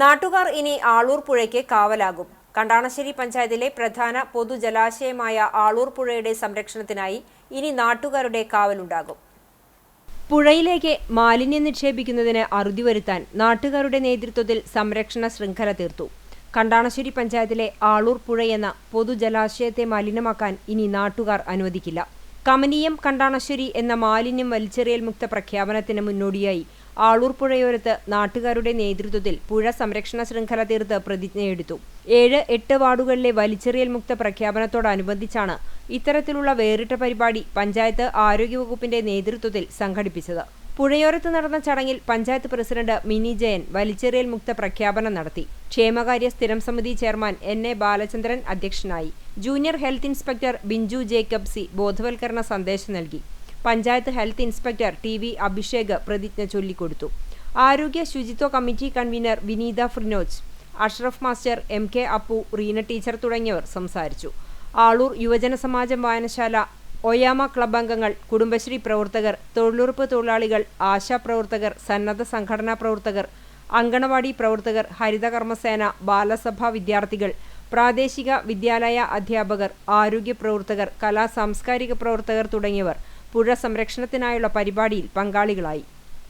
നാട്ടുകാർ ഇനി ആളൂർ പുഴയ്ക്ക് കാവലാകും. കണ്ടാണശ്ശേരി പഞ്ചായത്തിലെ പ്രധാന പൊതുജലാശയമായ ആളൂർ പുഴയുടെ സംരക്ഷണത്തിനായി ഇനി നാട്ടുകാരുടെ കാവലുണ്ടാകും. പുഴയിലേക്ക് മാലിന്യം നിക്ഷേപിക്കുന്നതിന് അറുതി വരുത്താൻ നാട്ടുകാരുടെ നേതൃത്വത്തിൽ സംരക്ഷണ ശൃംഖല തീർത്തു. കണ്ടാണശ്ശേരി പഞ്ചായത്തിലെ ആളൂർ പുഴയെന്ന പൊതുജലാശയത്തെ മലിനമാക്കാൻ ഇനി നാട്ടുകാർ അനുവദിക്കില്ല. കമനീയം കണ്ടാണശ്ശേരി എന്ന മാലിന്യം വലിച്ചെറിയൽ മുക്ത പ്രഖ്യാപനത്തിന് മുന്നോടിയായി ആളൂർ പുഴയോരത്ത് നാട്ടുകാരുടെ നേതൃത്വത്തിൽ പുഴ സംരക്ഷണ ശൃംഖല തീർത്ത് പ്രതിജ്ഞയെടുത്തു. ഏഴ് എട്ട് വാർഡുകളിലെ വലിച്ചെറിയൽ മുക്ത പ്രഖ്യാപനത്തോടനുബന്ധിച്ചാണ് ഇത്തരത്തിലുള്ള വേറിട്ട പരിപാടി പഞ്ചായത്ത് ആരോഗ്യവകുപ്പിന്റെ നേതൃത്വത്തിൽ സംഘടിപ്പിച്ചത്. പുഴയോരത്ത് നടന്ന ചടങ്ങിൽ പഞ്ചായത്ത് പ്രസിഡന്റ് മിനി ജയൻ വലിച്ചെറിയൽ മുക്ത പ്രഖ്യാപനം നടത്തി. ക്ഷേമകാര്യ സ്ഥിരം സമിതി ചെയർമാൻ എൻ എ ബാലചന്ദ്രൻ അധ്യക്ഷനായി. Junior health inspector Binju Jacob C ബോധവൽക്കരണ സന്ദേശം നൽകി. Panchayat health inspector T V Abhishek പ്രതിജ്ഞ ചൊല്ലിക്കൊടുത്തു. ആരോഗ്യ ശുചിത്വ committee convener Vineetha Frinoj Ashraf master M K Appu Reena teacher തുടങ്ങിയവർ സംസാരിച്ചു. ആളൂർ യുവജന സമാജം വായനശാല ഒയാമ ക്ലബ് അംഗങ്ങൾ കുടുംബശ്രീ പ്രവർത്തകർ തൊഴിലുറപ്പ് തൊഴിലാളികൾ ആശാ പ്രവർത്തകർ സന്നദ്ധ സംഘടനാ പ്രവർത്തകർ അങ്കണവാടി പ്രവർത്തകർ ഹരിതകർമ്മസേന ബാലസഭാ വിദ്യാർത്ഥികൾ പ്രാദേശിക വിദ്യാലയ അധ്യാപകർ ആരോഗ്യ പ്രവർത്തകർ കലാ സാംസ്കാരിക പ്രവർത്തകർ തുടങ്ങിയവർ പുഴ സംരക്ഷണത്തിനായുള്ള പരിപാടിയിൽ പങ്കാളികളായി